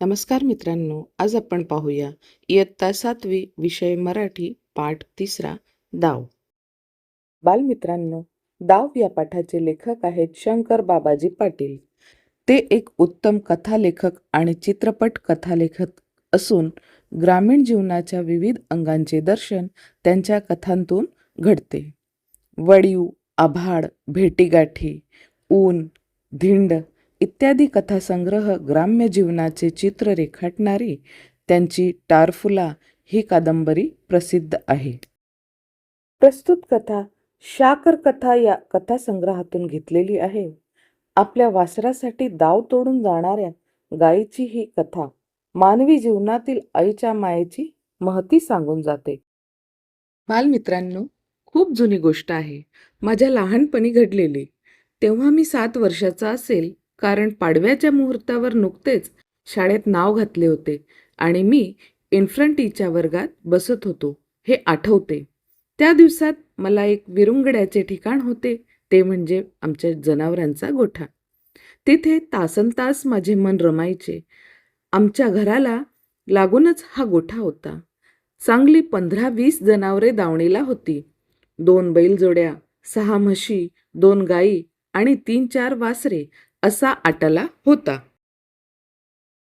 नमस्कार मित्रांनो आज आपण पाहूया इयत्ता सातवी विषय मराठी पाठ तिसरा दाव. बालमित्रांनो दाव या पाठाचे लेखक आहेत शंकर बाबाजी पाटील. ते एक उत्तम कथालेखक आणि चित्रपट कथालेखक असून ग्रामीण जीवनाच्या विविध अंगांचे दर्शन त्यांच्या कथांतून घडते. वडीव आभाळ भेटीगाठी ऊन धिंड इत्यादी कथासंग्रह ग्राम्य जीवनाचे चित्र रेखाटणारी त्यांची टारफुला ही कादंबरी प्रसिद्ध आहे. प्रस्तुत कथा शाकर कथा या कथासंग्रहातून घेतलेली आहे. आपल्या वासरासाठी दाव तोडून जाणाऱ्या गायीची ही कथा मानवी जीवनातील आईच्या मायेची महती सांगून जाते. बालमित्रांनो खूप जुनी गोष्ट आहे. माझ्या लहानपणी घडलेली. तेव्हा मी सात वर्षाचा असेल कारण पाडव्याच्या मुहूर्तावर नुकतेच शाळेत नाव घातले होते आणि मी इन्फ्रंटीच्या वर्गात बसत होतो हे आठवते. त्या दिवसात मला एक विरुंगड्याचे ठिकाण होते ते म्हणजे आमच्या जनावरांचा गोठा. तिथे तासन तास माझे मन रमायचे. आमच्या घराला लागूनच हा गोठा होता. चांगली पंधरा वीस जनावरे दावणीला होती. दोन बैलजोड्या सहा म्हशी दोन गाई आणि तीन चार वासरे असा आटला होता.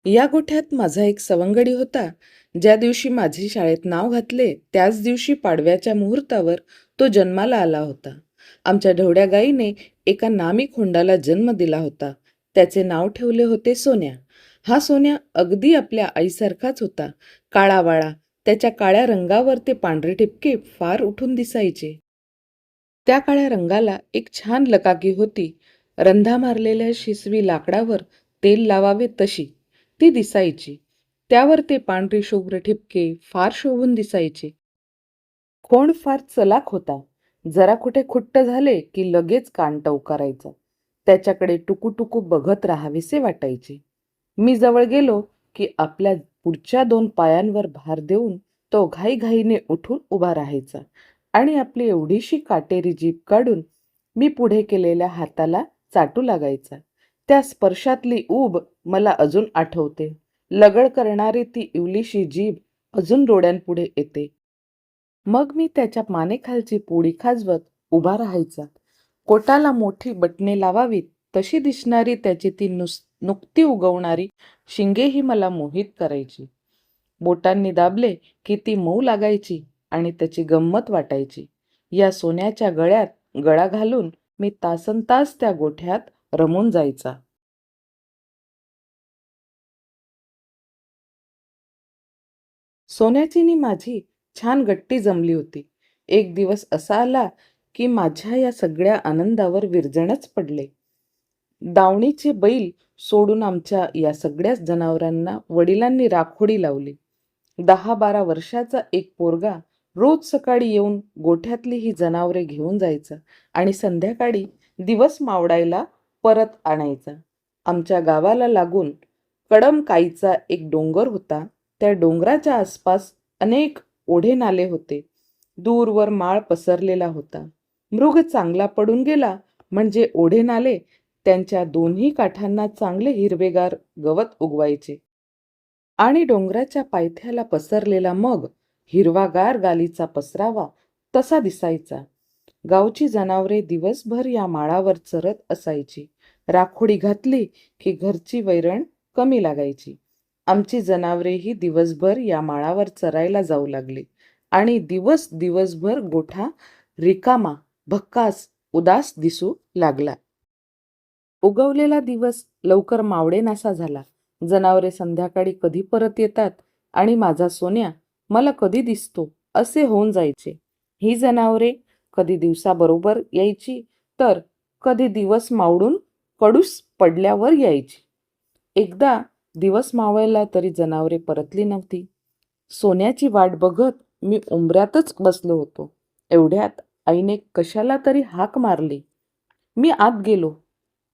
या गोठ्यात माझा एक सवंगडी होता. ज्या दिवशी माझे शाळेत नाव घातले त्याच दिवशी पाडव्याच्या मुहूर्तावर तो जन्माला आला होता. आमच्या ढवड्या गाईने एका नामी खोंडाला जन्म दिला होता. त्याचे नाव ठेवले होते सोन्या. हा सोन्या अगदी आपल्या आईसारखाच होता. काळावाळा त्याच्या काळ्या रंगावर ते पांढरे ठिपके फार उठून दिसायचे. त्या काळ्या रंगाला एक छान लकाकी होती. रंधा मारलेल्या शिसवी लाकडावर तेल लावावे तशी. ती दिसायची. त्यावर ते पांढरे शुभ्र ठिपके फार शोभून दिसायचे. कोण फार चलाक होता. जरा कुठे खुट्ट झाले की लगेच कान टवकारायचा. त्याच्याकडे टुकू बघत राहावेसे वाटायचे. मी जवळ गेलो की आपल्या पुढच्या दोन पायांवर भार देऊन तो घाईघाईने उठून उभा राहायचा आणि आपली एवढीशी काटेरी जीभ काढून मी पुढे केलेल्या हाताला चाटू लागायचा. त्या स्पर्शातली ऊब मला अजून आठवते. लगड करणारी ती इवलीशी जीभ अजून डोळ्यांपुढे येते. मग मी त्याच्या मानेखालची पोळी खाजवत उभा राहायचा. कोटाला मोठी बटणे लावावीत तशी दिसणारी त्याची ती नुस नुकती उगवणारी शिंगेही मला मोहित करायची. बोटांनी दाबले की ती मऊ लागायची आणि त्याची गंमत वाटायची. या सोन्याच्या गळ्यात गळा घालून मी तासन तास त्या गोठ्यात रमून जायचा. सोन्याचीनी माझी छान गट्टी जमली होती. एक दिवस असा आला की माझ्या या सगळ्या आनंदावर विरजणच पडले. दावणीचे बैल सोडून आमच्या या सगळ्याच जनावरांना वडिलांनी राखोडी लावली. दहा बारा वर्षाचा एक पोरगा रोज सकाळी येऊन गोठ्यातली ही जनावरे घेऊन जायचा आणि संध्याकाळी दिवस मावडायला परत आणायचा. आमच्या गावाला लागून कडमकाईचा एक डोंगर होता. त्या डोंगराच्या आसपास अनेक ओढे नाले होते. दूरवर माळ पसरलेला होता. मृग चांगला पडून गेला म्हणजे ओढे नाले त्यांच्या दोन्ही काठांना चांगले हिरवेगार गवत उगवायचे. आणि डोंगराच्या पायथ्याला पसरलेला मग हिरवागार गालीचा पसरावा तसा दिसायचा. गावची जनावरे दिवसभर या माळावर चरत असायची. राखोडी घातली की घरची वैरण कमी लागायची. आमची जनावरेही दिवसभर या माळावर चरायला जाऊ लागली. आणि दिवस दिवसभर गोठा रिकामा भक्कास उदास दिसू लागला. उगवलेला दिवस लवकर मावडेनासा झाला. जनावरे संध्याकाळी कधी परत येतात आणि माझा सोन्या मला कधी दिसतो असे होऊन जायचे. ही जनावरे कधी दिवसाबरोबर यायची तर कधी दिवस मावळून कडूस पडल्यावर यायची. एकदा दिवस मावळला तरी जनावरे परतली नव्हती. सोन्याची वाट बघत मी उंबऱ्यातच बसलो होतो. एवढ्यात आईने कशाला तरी हाक मारली. मी आत गेलो.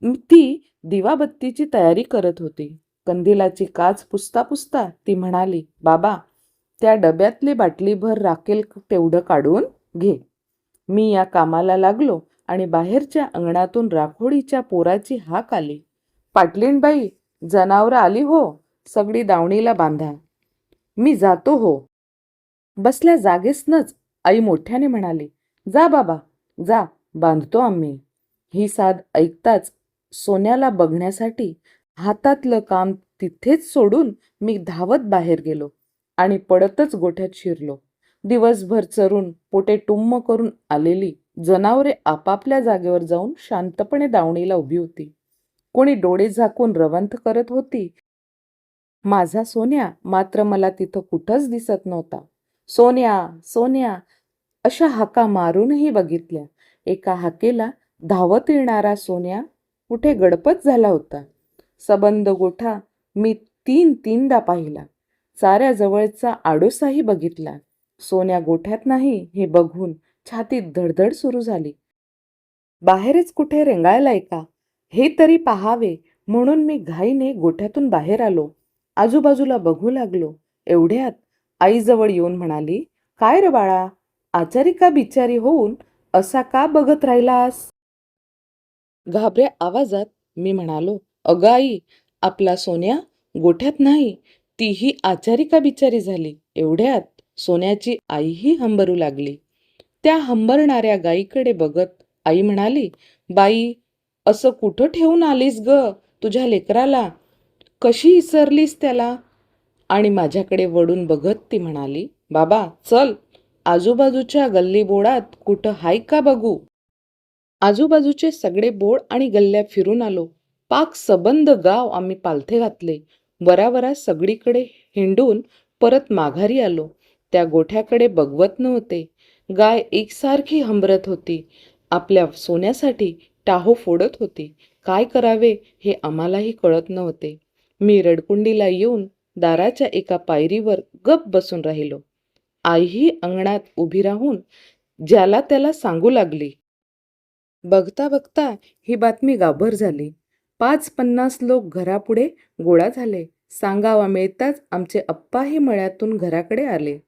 ती दिवाबत्तीची तयारी करत होती. कंदिलाची काच पुसता पुसता ती म्हणाली बाबा त्या डब्यातली बाटलीभर राखेल तेवढं काढून घे. मी या कामाला लागलो आणि बाहेरच्या अंगणातून राखोडीच्या पोराची हाक आली. पाटलीणबाई जनावरं आली हो सगळी दावणीला बांधा. मी जातो हो. बसल्या जागेसनच आई मोठ्याने म्हणाली जा बाबा जा बांधतो आम्ही. ही साद ऐकताच सोन्याला बघण्यासाठी हातातलं काम तिथेच सोडून मी धावत बाहेर गेलो. आणि पडतच गोठ्यात शिरलो. दिवसभर चरून पोटे टुम्म करून आलेली जनावरे आपापल्या जागेवर जाऊन शांतपणे दावणीला उभी होती. कोणी डोळे झाकून रवंथ करत होती? माझा सोन्या मात्र मला तिथं कुठंच दिसत नव्हता. सोन्या सोन्या अशा हाका मारूनही बघितल्या. एका हाकेला धावत येणारा सोन्या कुठे गडपत झाला होता? सबंध गोठा मी तीन तीनदा पाहिला. चाऱ्याजवळचा आडोसाही बघितला. सोन्या गोठ्यात नाही हे बघून छातीत धडधड सुरू झाली. बाहेरच कुठे रेंगाळलाय का? हे तरी पाहावे म्हणून मी घाईने गोठ्यातून बाहेर आलो. आजूबाजूला बघू लागलो. एवढ्यात आईजवळ येऊन म्हणाली काय रे बाळा आचारी का बिचारी होऊन? असा का बघत राहिलास? घाबऱ्या आवाजात मी म्हणालो अगं आई आपला सोन्या गोठ्यात नाही तीही आचारिका बिचारी झाली? एवढ्यात सोन्याची आईही हंबरू लागली. त्या हंबरणाऱ्या गाईकडे बघत आई म्हणाली बाई असं कुठं ठेवून आलीस ग? तुझ्या लेकराला कशी विसरलीस त्याला? आणि माझ्याकडे वळून बघत ती म्हणाली बाबा चल आजूबाजूच्या गल्ली बोळात कुठं हाय का बघू? आजूबाजूचे सगळे बोळ आणि गल्ल्या फिरून आलो. पाक सबंध गाव आम्ही पालथे घातले. वरावरा सगळीकडे हिंडून परत माघारी आलो. त्या गोठ्याकडे बघवत नव्हते. गाय एकसारखी हंबरत होती. आपल्या सोन्यासाठी टाहो फोडत होती. काय करावे हे आम्हालाही कळत नव्हते. मी रडकुंडीला येऊन दाराच्या एका पायरीवर गप बसून राहिलो. आईही अंगणात उभी राहून ज्याला त्याला सांगू लागली. बघता बघता ही बातमी गाभर झाली. पाच पन्नास लोक घरापुढे गोळा झाले. सांगावा मिळताच आमचे अप्पाही मळ्यातून घराकडे आले.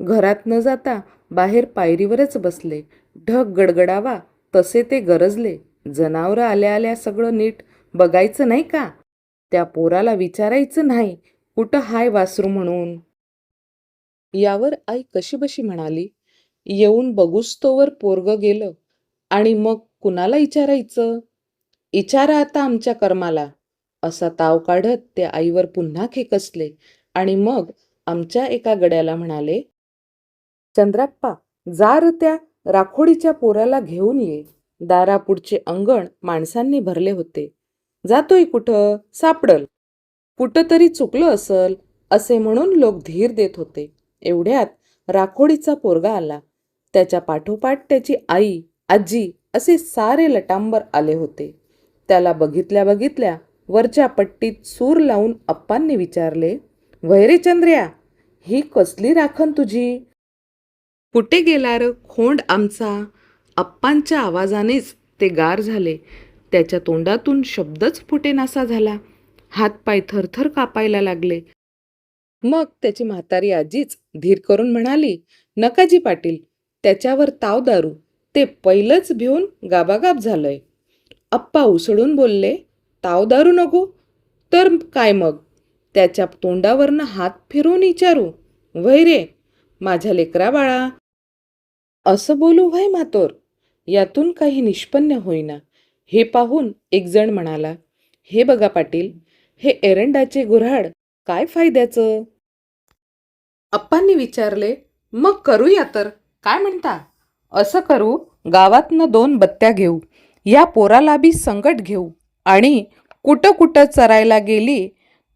घरात न जाता बाहेर पायरीवरच बसले. ढग गडगडावा तसे ते गरजले. जनावरं आल्या आल्या सगळं नीट. बघायचं नाही का? त्या पोराला विचारायचं नाही. कुठं हाय वासरू म्हणून? यावर आई कशी बशी म्हणाली येऊन बघूस्तोवर पोरग गेलं. आणि मग कुणाला विचारायचं इचारा आता आमच्या कर्माला. असा ताव काढत ते आईवर पुन्हा खेकसले आणि मग आमच्या एका गड्याला म्हणाले चंद्राप्पा जा र त्या राखोडीच्या पोराला घेऊन ये. दारापुढचे अंगण माणसांनी भरले होते. जातोय कुठं? सापडल. कुठं तरी चुकलं असल असे म्हणून लोक धीर देत होते. एवढ्यात राखोडीचा पोरगा आला. त्याच्या पाठोपाठ त्याची आई आजी असे सारे लटांबर आले होते. त्याला बघितल्या बघितल्या वरच्या पट्टीत सूर लावून अप्पांनी विचारले वैरे चंद्र्या ही कसली राखण तुझी? कुठे गेला र खोंड आमचा? अप्पांच्या आवाजानेच ते गार झाले. त्याच्या तोंडातून शब्दच फुटेनासा झाला. हातपाय थरथर कापायला लागले. मग त्याची म्हातारी आजीच धीर करून म्हणाली नकाजी पाटील त्याच्यावर ताव दारू. ते पहिलंच भिवून गाबागाब झालंय. अप्पा उसळून बोलले ताव दारू नको. तर काय मग? त्याच्या तोंडावरनं हात फिरवून विचारू. वय रे माझ्या लेकरा बाळा. असं बोलू व्हय मातोर? यातून काही निष्पन्न होईना. हे पाहून एकजण म्हणाला हे बघा पाटील हे एरंडाचे गुऱ्हाड काय फायद्याचं? अप्पांनी विचारले मग करूया तर काय म्हणता? असं करू गावातनं दोन बत्त्या घेऊ. या पोराला बी संकट घेऊ. आणि कुठं कुठं चरायला गेली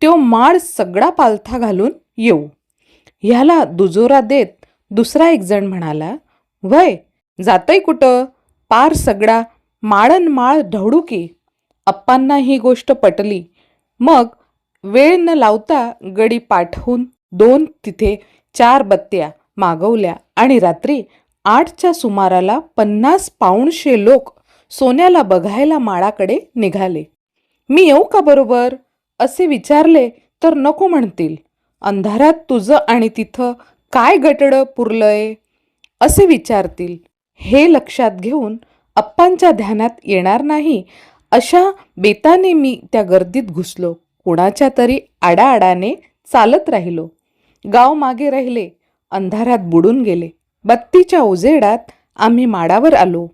त्यो माळ सगळा पालथा घालून येऊ. ह्याला दुजोरा देत दुसरा एक जण म्हणाला वय जातय कुठं? पार सगळा माळन माळ ढवळू की? अप्पांना ही गोष्ट पटली. मग वेळ न लावता गडी पाठवून दोन तिथे चार बत्त्या मागवल्या आणि रात्री आठच्या सुमाराला पन्नास पाऊणशे लोक सोन्याला बघायला माळाकडे निघाले. मी येऊ का बरोबर? असे विचारले तर नको म्हणतील. अंधारात तुझं आणि तिथं काय गटडं पुरलंय? असे विचारतील. हे लक्षात घेऊन अप्पांच्या ध्यानात येणार नाही अशा बेताने मी त्या गर्दीत घुसलो. कुणाच्या तरी आडाआडाने चालत राहिलो. गाव मागे राहिले. अंधारात बुडून गेले. बत्तीच्या उजेडात आम्ही माडावर आलो.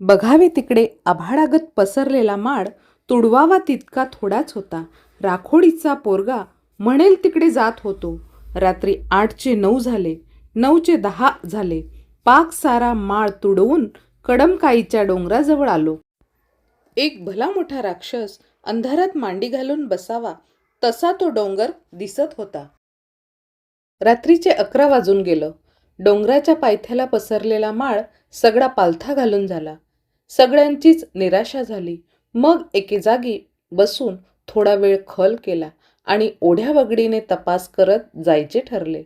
बघावे तिकडे आभाळागत पसरलेला माड तुडवावा तितका थोडाच होता. राखोडीचा पोरगा म्हणेल तिकडे जात होतो. रात्री आठचे नऊ झाले नऊचे दहा झाले. पाक सारा माळ तुडवून कडमकाईच्या डोंगराजवळ आलो. एक भला मोठा राक्षस अंधारात मांडी घालून बसावा तसा तो डोंगर दिसत होता. रात्रीचे अकरा वाजून गेलं. डोंगराच्या पायथ्याला पसरलेला माळ सगळा पालथा घालून झाला. सगळ्यांचीच निराशा झाली. मग एके जागी बसून थोडा वेळ खल केला आणि ओढ्या वगडीने तपास करत जायचे ठरले.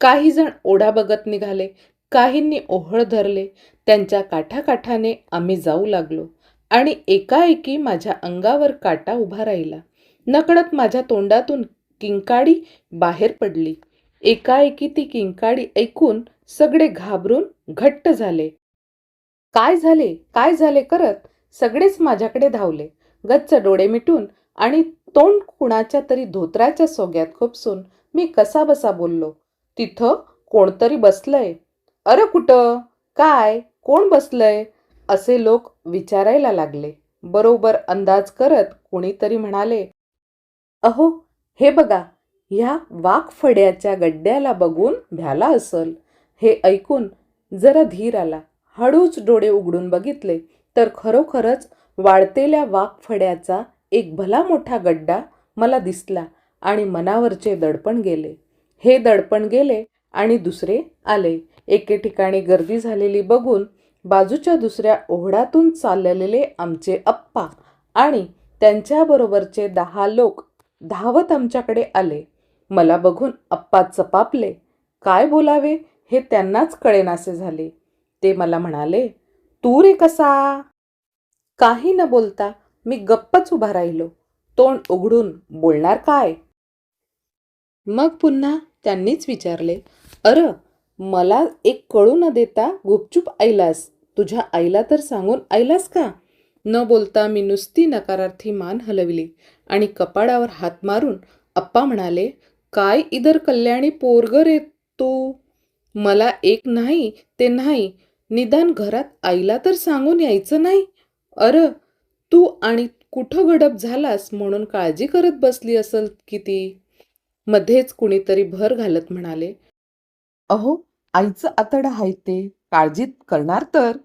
काही जण ओढा बघत निघाले काहींनी ओहळ धरले त्यांच्या काठाकाठाने आम्ही जाऊ लागलो आणि एकाएकी माझ्या अंगावर काटा उभा राहिला. नकळत माझ्या तोंडातून किंकाडी बाहेर पडली. एकाएकी ती किंकाडी ऐकून सगळे घाबरून घट्ट झाले. काय झाले? काय झाले करत? सगळेच माझ्याकडे धावले. गच्च डोळे मिटून आणि तोंड कुणाच्या तरी धोत्राच्या सोग्यात खुपसून मी कसा बसा बोललो. तिथं कोणतरी बसलंय. अरे कुठं? काय? कोण बसलंय? असे लोक विचारायला लागले. बरोबर अंदाज करत कुणीतरी म्हणाले अहो हे बघा ह्या वाघफड्याच्या गड्ड्याला बघून भ्याला असल. हे ऐकून जरा धीर आला. हळूच डोळे उघडून बघितले तर खरोखरच वाढतेल्या वाघफड्याचा एक भला मोठा गड्डा मला दिसला आणि मनावरचे दडपण गेले. हे दडपण गेले आणि दुसरे आले. एके ठिकाणी गर्दी झालेली बघून बाजूच्या दुसऱ्या ओहडातून चाललेले आमचे अप्पा आणि त्यांच्याबरोबरचे दहा लोक धावत आमच्याकडे आले. मला बघून अप्पा चपापले. काय बोलावे हे त्यांनाच कळेनासे झाले. ते मला म्हणाले तू रे कसा? काही न बोलता मी गप्पच उभा राहिलो. तोंड उघडून बोलणार काय? मग पुन्हा त्यांनीच विचारले अर मला एक कळू न देता गुपचूप आईलास तुझ्या आईला तर सांगून आईलास का? न बोलता मी नुसती नकारार्थी मान हलविली आणि कपाडावर हात मारून अप्पा म्हणाले काय इधर कल्याणी पोरग रे तू? मला एक नाही ते नाही. निदान घरात आईला तर सांगून यायचं नाही. अर तू आणि कुठं गडप झालास म्हणून काळजी करत बसली असल किती मध्येच कुणीतरी भर घालत म्हणाले. अहो आईचं आतड आहे ते. काळजीत करणार तर.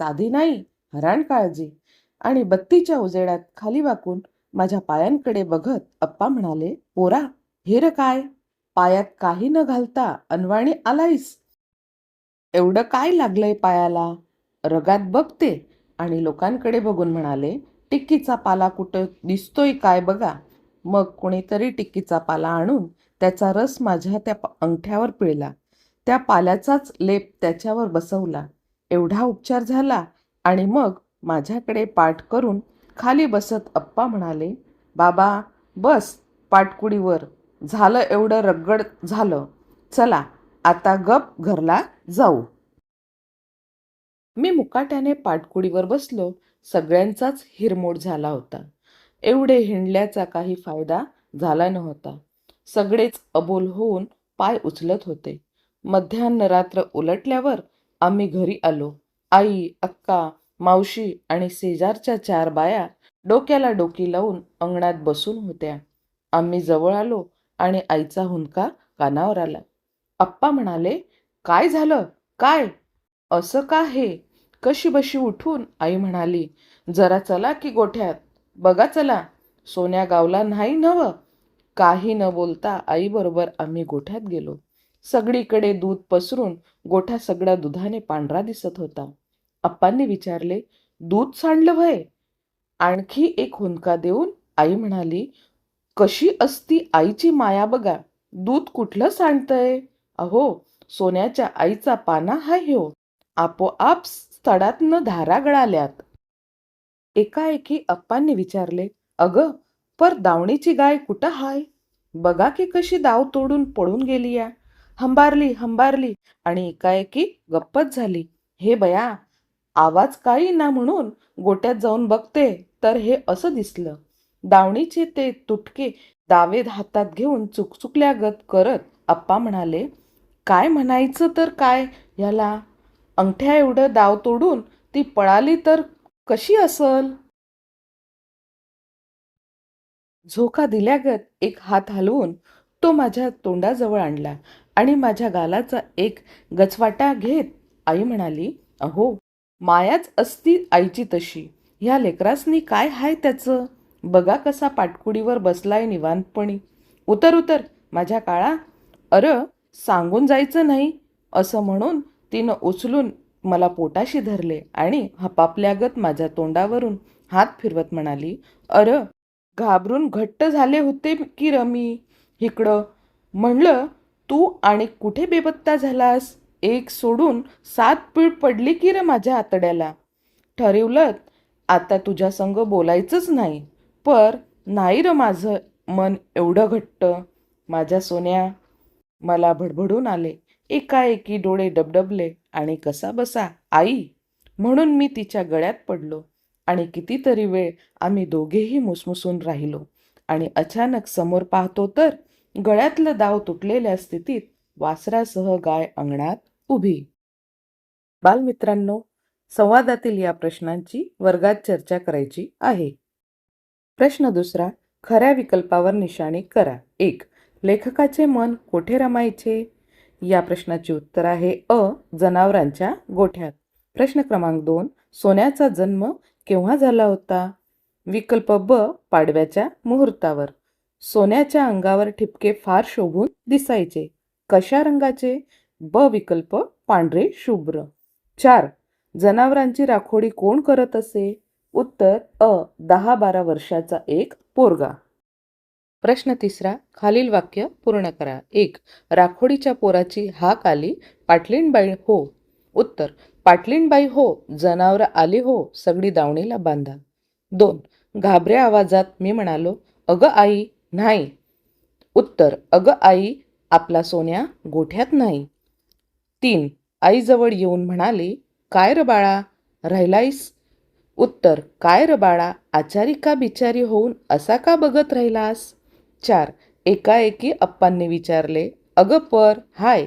साधी नाही हराण काळजी. आणि बत्तीच्या उजेडात खाली वाकून माझ्या पायांकडे बघत अप्पा म्हणाले पोरा हे र काय? पायात काही न घालता अनवाणी आलायस? एवढं काय लागलंय पायाला? रगात बघते आणि लोकांकडे बघून म्हणाले टिक्कीचा पाला कुठं दिसतोय काय बघा. मग कोणीतरी टिक्कीचा पाला आणून त्याचा रस माझ्या त्या अंगठ्यावर पिळला. त्या पाल्याचाच लेप त्याच्यावर बसवला. एवढा उपचार झाला आणि मग माझ्याकडे पाठ करून खाली बसत अप्पा म्हणाले बाबा बस पाटकुडीवर. झालं एवढं रगड झालं. चला आता गप घरला जाऊ. मी मुकाट्याने पाटकुडीवर बसलो. सगळ्यांचाच हिरमोड झाला होता. एवढे हिंडल्याचा काही फायदा झाला नव्हता. सगळेच अबोल होऊन पाय उचलत होते. मध्यान्न रात्र उलटल्यावर आम्ही घरी आलो. आई अक्का मावशी आणि शेजारच्या चार बाया डोक्याला डोकी लावून अंगणात बसून होत्या. आम्ही जवळ आलो आणि आईचा हुंदका कानावर आला. अप्पा म्हणाले काय झालं? काय? असं का हे? कशी बशी उठून? आई म्हणाली जरा चला की गोठ्यात. बघा चला. सोन्या गावला नाही नवं. काही न बोलता आईबरोबर आम्ही गोठ्यात गेलो. सगळीकडे दूध पसरून गोठा सगळा दुधाने पांढरा दिसत होता. अप्पांनी विचारले दूध सांडलं भय आणखी एक हुंदका देऊन आई म्हणाली कशी असती आईची माया बघा. दूध कुठलं सांडतंय? अहो सोन्याच्या आईचा पाना हा ह्यो. आपोआप स्थळातनं धारा गळाल्यात. एकाएकी अप्पांनी विचारले अगं पर दावणीची गाय कुठं हाय? बघा की कशी दाव तोडून पळून गेली या हंबारली हंबारली आणि एकाएकी गप्पच झाली. हे बया आवाज काही ना म्हणून गोट्यात जाऊन बघते तर हे असं दिसलं. दावणीचे ते तुटके दावेद हातात घेऊन चुकचुकल्यागत करत आप्पा म्हणाले काय म्हणायचं तर काय? ह्याला अंगठ्या एवढं दाव तोडून ती पळाली तर कशी असल? झोका दिल्यागत एक हात हलवून तो माझ्या तोंडाजवळ आणला आणि माझ्या गालाचा एक गचवाटा घेत आई म्हणाली अहो मायाच असती आईची तशी. ह्या लेकरासनी काय हाय त्याचं? बघा कसा पाटकुडीवर बसलाय निवांतपणी. उतर उतर माझ्या काळा. अर सांगून जायचं नाही असं म्हणून तिनं उचलून मला पोटाशी धरले आणि हपापल्यागत माझ्या तोंडावरून हात फिरवत म्हणाली अर घाबरून घट्ट झाले होते की रमी? इकडं म्हणलं तू आणि कुठे बेपत्ता झालास? एक सोडून सात पीळ पडली की र माझ्या आतड्याला? ठरवलं आता तुझ्या संग बोलायचंच नाही. पर नाही र माझं मन एवढं घट्ट. माझ्या सोन्या मला भडभडून आले. एकाएकी डोळे डबडबले आणि कसा बसा आई? म्हणून मी तिच्या गळ्यात पडलो आणि कितीतरी वेळ आम्ही दोघेही मुसमुसून राहिलो आणि अचानक समोर पाहतो तर गळ्यातलं दाव तुटलेल्या स्थितीत वासरासह गाय अंगणात उभी. बालमित्रांनो संवादातील या प्रश्नांची वर्गात चर्चा करायची आहे. प्रश्न दुसरा खऱ्या विकल्पावर निशाणी करा. एक लेखकाचे मन कोठे रमायचे? या प्रश्नाचे उत्तर आहे अ. जनावरांच्या गोठ्यात. प्रश्न क्रमांक दोन. सोन्याचा जन्म केव्हा झाला होता? विकल्प ब. पाडव्याच्या मुहूर्तावर. सोन्याच्या अंगावर ठिपके फार शोभून दिसायचे. कशा रंगाचे? ब. विकल्प पांढरे शुभ्र. चार. जनावरांची राखोडी कोण करत असे? उत्तर अ. दहा बारा वर्षाचा एक पोरगा. प्रश्न तिसरा खालील वाक्य पूर्ण करा. एक राखोडीच्या पोराची हाक आली पाटलीणबाई हो. उत्तर पाटलीणबाई हो जनावरं आली हो सगळी दावणीला बांधा. दोन घाबऱ्या आवाजात मी म्हणालो अगं आई नाही. उत्तर अगं आई आपला सोन्या गोठ्यात नाही. तीन आईजवळ येऊन म्हणाली काय र बाळा राहिलाईस? उत्तर काय र बाळा आचारी का बिचारी होऊन असा का बघत राहिलास? चार. एकाएकी अप्पांनी विचारले अगं पर हाय.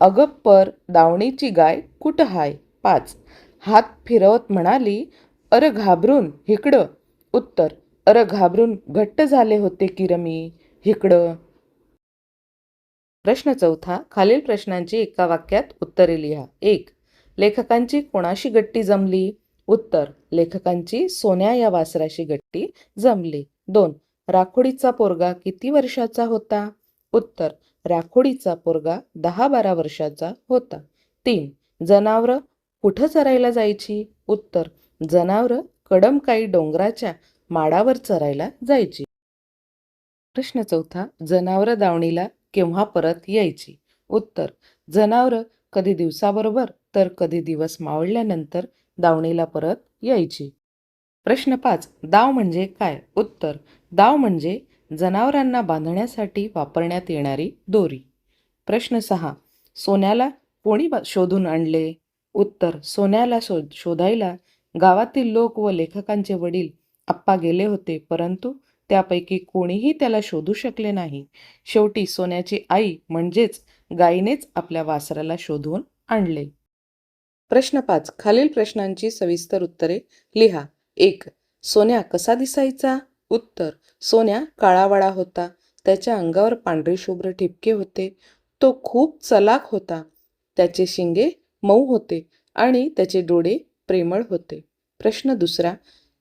अगं पर दावणीची गाय कुठं हाय? पाच. हात फिरवत म्हणाली अर घाबरून हिकडं. उत्तर अर घाबरून घट्ट झाले होते की रमी हिकडं. प्रश्न चौथा. खालील प्रश्नांची एका वाक्यात उत्तरे लिहा. एक. लेखकांची कोणाशी गट्टी जमली? उत्तर. लेखकांची सोन्या या वासराशी गट्टी जमली. दोन. राखोडीचा पोरगा किती वर्षाचा होता? उत्तर राखोडीचा पोरगा दहा बारा वर्षाचा होता. तीन जनावरं कुठं चरायला जायची? उत्तर जनावरं कडमकाई डोंगराच्या माडावर चरायला जायची. प्रश्न चौथा जनावरं दावणीला केव्हा परत यायची? उत्तर जनावरं कधी दिवसाबरोबर तर कधी दिवस मावळल्यानंतर दावणीला परत यायची. प्रश्न पाच. दाव म्हणजे काय? उत्तर. दाव म्हणजे जनावरांना बांधण्यासाठी वापरण्यात येणारी दोरी. प्रश्न सहा. सोन्याला कोणी शोधून आणले? उत्तर. सोन्याला शोध शोधायला गावातील लोक व लेखकांचे वडील आप्पा गेले होते परंतु त्यापैकी कोणीही त्याला शोधू शकले नाही. शेवटी सोन्याची आई म्हणजेच गायीनेच आपल्या वासराला शोधून आणले. प्रश्न पाच. खालील प्रश्नांची सविस्तर उत्तरे लिहा. एक सोन्या कसा दिसायचा? उत्तर सोन्या काळावाळा होता. त्याच्या अंगावर पांढरे शुभ्र ठिपके होते. तो खूप चलाक होता. त्याचे शिंगे मऊ होते आणि त्याचे डोळे प्रेमळ होते. प्रश्न दुसरा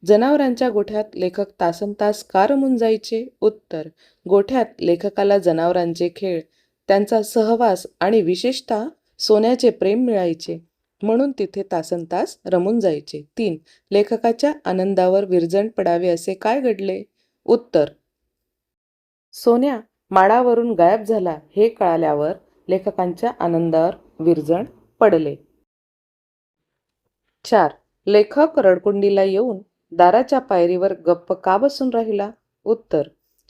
जनावरांच्या गोठ्यात लेखक तासनतास का रमून जायचे? उत्तर गोठ्यात लेखकाला जनावरांचे खेळ त्यांचा सहवास आणि विशेषतः सोन्याचे प्रेम मिळायचे. म्हणून तिथे तासन तास रमून जायचे. तीन लेखकाच्या आनंदावर विरजण पडावे असे काय घडले? उत्तर सोन्या माडावरून गायब झाला हे कळाल्यावर लेखकांच्या आनंदावर विरजण पडले. चार लेखक रडकुंडीला येऊन दाराच्या पायरीवर गप्प का बसून राहिला? उत्तर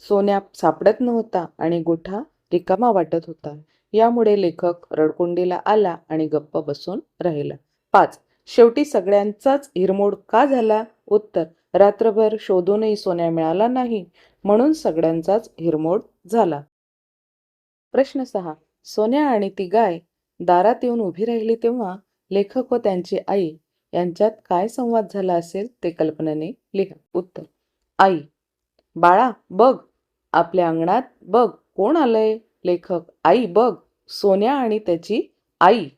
सोन्या सापडत नव्हता आणि गोठा रिकामा वाटत होता. यामुळे लेखक रडकुंडीला आला आणि गप्प बसून राहिला. पाच. शेवटी सगळ्यांचाच हिरमोड का झाला? उत्तर. रात्रभर शोधूनही सोन्या मिळाला नाही म्हणून सगळ्यांचाच हिरमोड झाला. प्रश्न सहा. सोन्या आणि ती गाय दारात येऊन उभी राहिली तेव्हा लेखक व त्यांची आई यांच्यात काय संवाद झाला असेल ते कल्पनेने लिहा. उत्तर. आई. बाळा बघ. आपल्या अंगणात बघ. कोण आलंय? लेखक. आई बघ सोन्या आणि त्याची आई.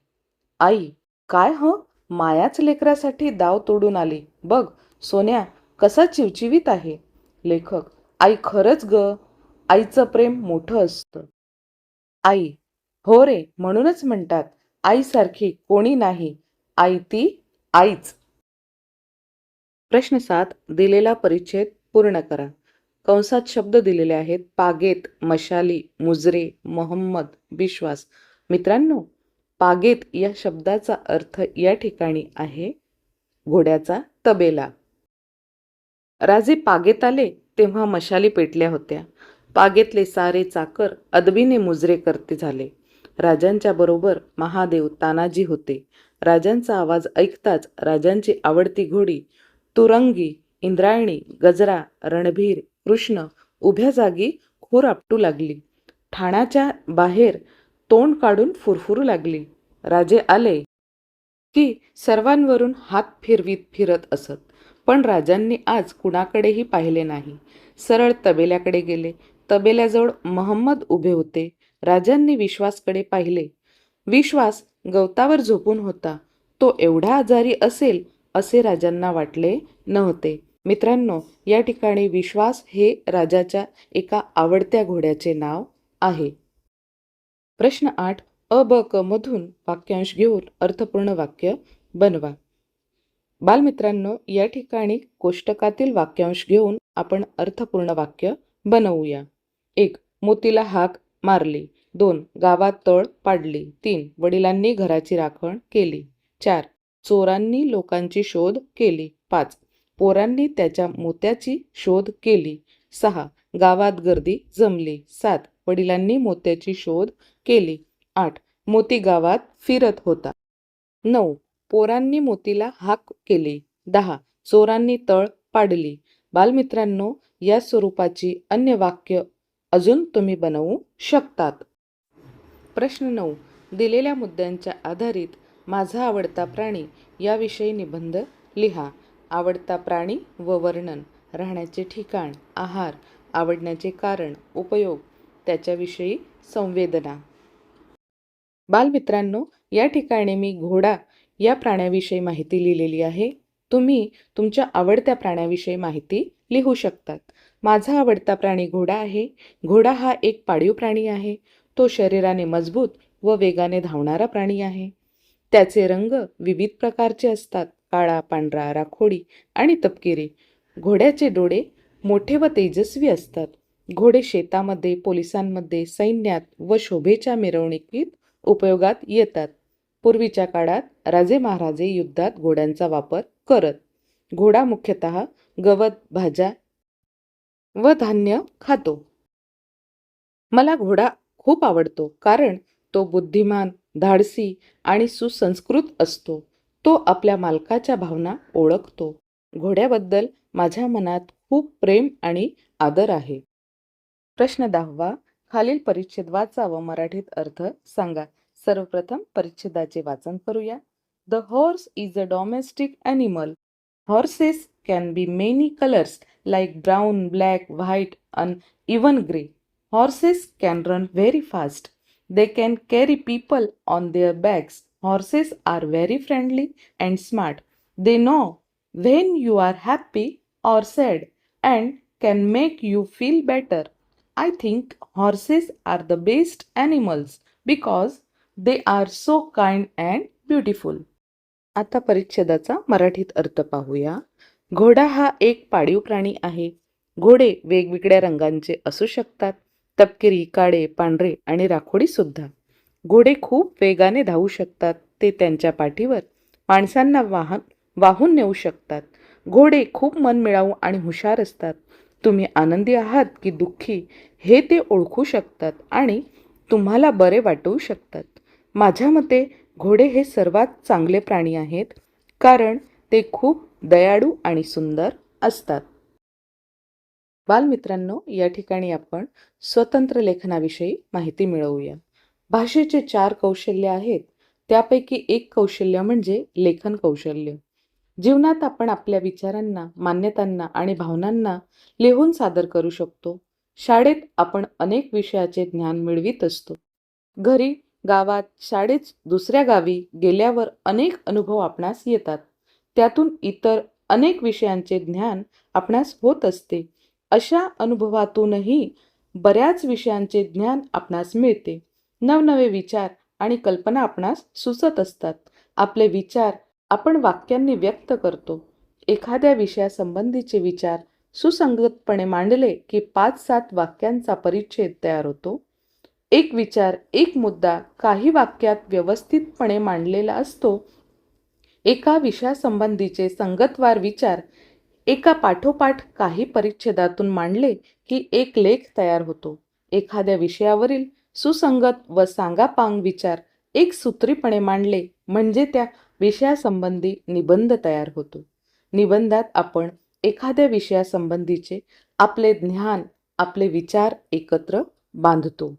आई काय ह? मायाच लेकरासाठी दाव तोडून आली. बघ सोन्या कसा चिवचिवीत आहे. लेखक. आई खरंच ग? आईचं प्रेम मोठं असतं. आई हो रे म्हणूनच म्हणतात आईसारखी कोणी नाही. आई ती आईच. प्रश्न सात दिलेला परिच्छेद पूर्ण करा. कंसात शब्द दिलेले आहेत. पागेत मशाली मुजरे मोहम्मद विश्वास मित्रांनो पागेत या शब्दाचा अर्थ या ठिकाणी आहे. घोड्याचा तबेला. राजे पागेत आले तेव्हा मशाली पेटल्या होत्या. पागेतले सारे चाकर अदबीने मुजरे करते झाले. राजांच्या बरोबर महादेव तानाजी होते. राजांचा आवाज ऐकताच राजांची आवडती घोडी तुरंगी इंद्रायणी गजरा रणभीर कृष्ण उभ्या जागी खूर आपटू लागली. ठाण्याच्या बाहेर तोंड काढून फुरफुरू लागली. राजे आले की सर्वांवरून हात फिरवीत फिरत असत. पण राजांनी आज कुणाकडेही पाहिले नाही. सरळ तबेल्याकडे गेले. तबेल्याजवळ महम्मद उभे होते. राजांनी विश्वासकडे पाहिले. विश्वास गवतावर झोपून होता. तो एवढा आजारी असेल असे राजांना वाटले नव्हते. मित्रांनो या ठिकाणी विश्वास हे राजाच्या एका आवडत्या घोड्याचे नाव आहे. प्रश्न आठ अ ब क मधून वाक्यांश घेऊन अर्थपूर्ण वाक्य बनवा. बालमित्रांनो या ठिकाणी कोष्टकातील वाक्यांश घेऊन आपण अर्थपूर्ण वाक्य बनवूया. एक मोतीला हाक मारली. दोन गावात तळ पाडली. तीन वडिलांनी घराची राखण केली. चार चोरांनी लोकांची शोध केली. पाच पोरांनी त्याच्या मोत्याची शोध केली. सहा. गावात गर्दी जमली. सात. वडिलांनी मोत्याची शोध केली. आठ. मोती गावात फिरत होता. नऊ. पोरांनी मोतीला हाक केली. दहा. चोरांनी तळ पाडली. बालमित्रांनो या स्वरूपाची अन्य वाक्य अजून तुम्ही बनवू शकतात. प्रश्न नऊ. दिलेल्या मुद्द्यांच्या आधारित माझा आवडता प्राणी याविषयी निबंध लिहा. आवडता प्राणी व वर्णन राहण्याचे ठिकाण आहार आवडण्याचे कारण उपयोग त्याच्याविषयी संवेदना. बालमित्रांनो या ठिकाणी मी घोडा या प्राण्याविषयी माहिती लिहिलेली आहे. तुम्ही तुमच्या आवडत्या प्राण्याविषयी माहिती लिहू शकतात. माझा आवडता प्राणी घोडा आहे. घोडा हा एक पाळीव प्राणी आहे. तो शरीराने मजबूत व वेगाने धावणारा प्राणी आहे. त्याचे रंग विविध प्रकारचे असतात. काळा पांढरा राखोडी आणि तपकिरी. घोड्याचे डोळे मोठे व तेजस्वी असतात. घोडे शेतामध्ये पोलिसांमध्ये सैन्यात व शोभेच्या मिरवणुकीत उपयोगात येतात. पूर्वीच्या काळात राजे महाराजे युद्धात घोड्यांचा वापर करत. घोडा मुख्यतः गवत भाज्या व धान्य खातो. मला घोडा खूप आवडतो कारण तो बुद्धिमान धाडसी आणि सुसंस्कृत असतो. तो आपल्या मालकाच्या भावना ओळखतो. घोड्याबद्दल माझ्या मनात खूप प्रेम आणि आदर आहे. प्रश्न दहावा खालील परिच्छेद वाचा व मराठीत अर्थ सांगा. सर्वप्रथम परिच्छेदाचे वाचन करूया. The horse is a domestic animal horses can be many colours like brown black white and even grey horses can run very fast they can carry people on their bags Horses are very friendly and smart. They know when you are happy or sad and can make you feel better. I think horses are the best animals because they are so kind and beautiful. आता परिच्छेदाचा मराठीत अर्थ पाहूया घोडा हा एक पाळीव प्राणी आहे घोडे वेगवेगळ्या रंगांचे असू शकतात तपकिरी काळे पांढरे आणि राखोडी सुद्धा घोडे खूप वेगाने धावू शकतात. ते त्यांच्या पाठीवर माणसांना वाहन वाहून नेऊ शकतात. घोडे खूप मनमिळावू आणि हुशार असतात. तुम्ही आनंदी आहात की दुःखी हे ते ओळखू शकतात आणि तुम्हाला बरे वाटवू शकतात. माझ्या मते घोडे हे सर्वात चांगले प्राणी आहेत कारण ते खूप दयाळू आणि सुंदर असतात. बालमित्रांनो या ठिकाणी आपण स्वतंत्र लेखनाविषयी माहिती मिळवूया. भाषेचे चार कौशल्य आहेत. त्यापैकी एक कौशल्य म्हणजे लेखन कौशल्य. जीवनात आपण आपल्या विचारांना मान्यतांना आणि भावनांना लिहून सादर करू शकतो. शाळेत आपण अनेक विषयाचे ज्ञान मिळवित असतो. घरी गावात शाळेत दुसऱ्या गावी गेल्यावर अनेक अनुभव आपणास येतात. त्यातून इतर अनेक विषयांचे ज्ञान आपणास होत असते. अशा अनुभवातूनही बऱ्याच विषयांचे ज्ञान आपणास मिळते. नवनवे विचार आणि कल्पना आपणास सुचत असतात. आपले विचार आपण वाक्यांनी व्यक्त करतो. एखाद्या विषयासंबंधीचे विचार सुसंगतपणे मांडले की पाच सात वाक्यांचा परिच्छेद तयार होतो. एक विचार एक मुद्दा काही वाक्यात व्यवस्थितपणे मांडलेला असतो. एका विषयासंबंधीचे संगतवार विचार एका पाठोपाठ काही परिच्छेदातून मांडले की एक लेख तयार होतो. एखाद्या विषयावरील सुसंगत व सांगापांग विचार एक सूत्रीपणे मांडले म्हणजे त्या विषयासंबंधी निबंध तयार होतो. निबंधात आपण एखाद्या विषयासंबंधीचे आपले ज्ञान आपले विचार एकत्र बांधतो.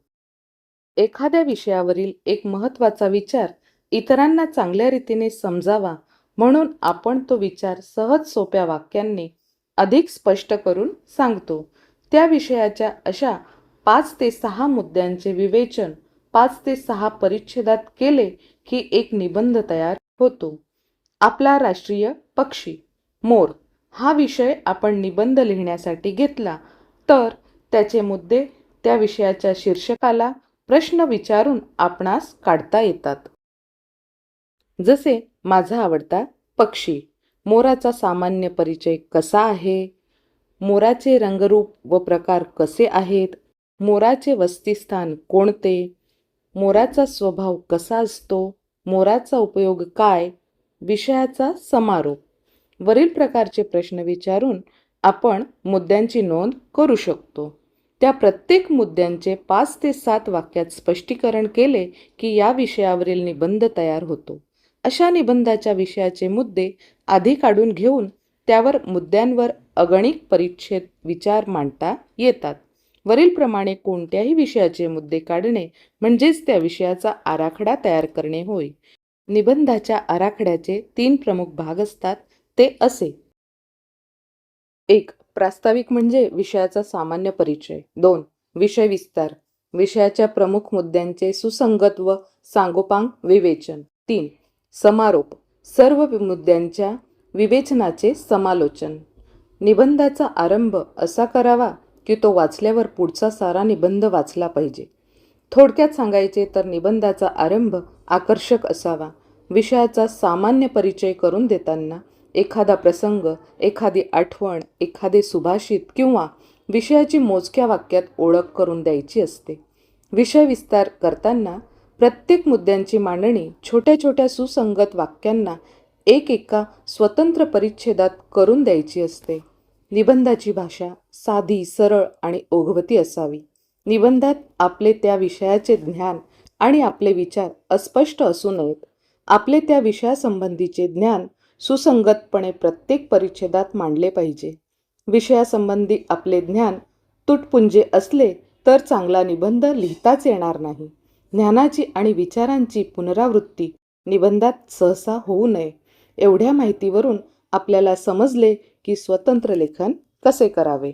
एखाद्या विषयावरील एक महत्त्वाचा विचार इतरांना चांगल्या रीतीने समजावा म्हणून आपण तो विचार सहज सोप्या वाक्यांनी अधिक स्पष्ट करून सांगतो. त्या विषयाच्या अशा पाच ते सहा मुद्द्यांचे विवेचन पाच ते सहा परिच्छेदात केले की एक निबंध तयार होतो. आपला राष्ट्रीय पक्षी मोर हा विषय आपण निबंध लिहिण्यासाठी घेतला तर त्याचे मुद्दे त्या विषयाच्या शीर्षकाला प्रश्न विचारून आपणास काढता येतात. जसे माझा आवडता पक्षी मोराचा सामान्य परिचय कसा आहे? मोराचे रंगरूप व प्रकार कसे आहेत? मोराचे वस्तीस्थान कोणते? मोराचा स्वभाव कसा असतो? मोराचा उपयोग काय? विषयाचा समारोप. वरील प्रकारचे प्रश्न विचारून आपण मुद्द्यांची नोंद करू शकतो. त्या प्रत्येक मुद्द्यांचे पाच ते सात वाक्यात स्पष्टीकरण केले की या विषयावरील निबंध तयार होतो. अशा निबंधाच्या विषयाचे मुद्दे आधी काढून घेऊन त्यावर मुद्द्यांवर अगणिक परिच्छेद विचार मांडता येतात. वरीलप्रमाणे कोणत्याही विषयाचे मुद्दे काढणे म्हणजेच त्या विषयाचा आराखडा तयार करणे होय. निबंधाच्या आराखड्याचे तीन प्रमुख भाग असतात ते असे. एक प्रास्ताविक म्हणजे विषयाचा सामान्य परिचय. दोन विषय विस्तार. विषयाच्या प्रमुख मुद्द्यांचे सुसंगत व सांगोपांग विवेचन. तीन समारोप. सर्व मुद्द्यांच्या विवेचनाचे समालोचन. निबंधाचा आरंभ असा करावा की तो वाचल्यावर पुढचा सारा निबंध वाचला पाहिजे. थोडक्यात सांगायचे तर निबंधाचा आरंभ आकर्षक असावा. विषयाचा सामान्य परिचय करून देताना एखादा प्रसंग एखादी आठवण एखादे सुभाषित किंवा विषयाची मोजक्या वाक्यात ओळख करून द्यायची असते. विषय विस्तार करताना प्रत्येक मुद्द्यांची मांडणी छोट्या छोट्या सुसंगत वाक्यांना एक एका स्वतंत्र परिच्छेदात करून द्यायची असते. निबंधाची भाषा साधी सरळ आणि ओघवती असावी. निबंधात आपले त्या विषयाचे ज्ञान आणि आपले विचार अस्पष्ट असू नयेत. आपले त्या विषयासंबंधीचे ज्ञान सुसंगतपणे प्रत्येक परिच्छेदात मांडले पाहिजे. विषयासंबंधी आपले ज्ञान तुटपुंजे असले तर चांगला निबंध लिहिताच येणार नाही. ज्ञानाची आणि विचारांची पुनरावृत्ती निबंधात सहसा होऊ नये. एवढ्या माहितीवरून आपल्याला समजले की स्वतंत्र लेखन कसे करावे?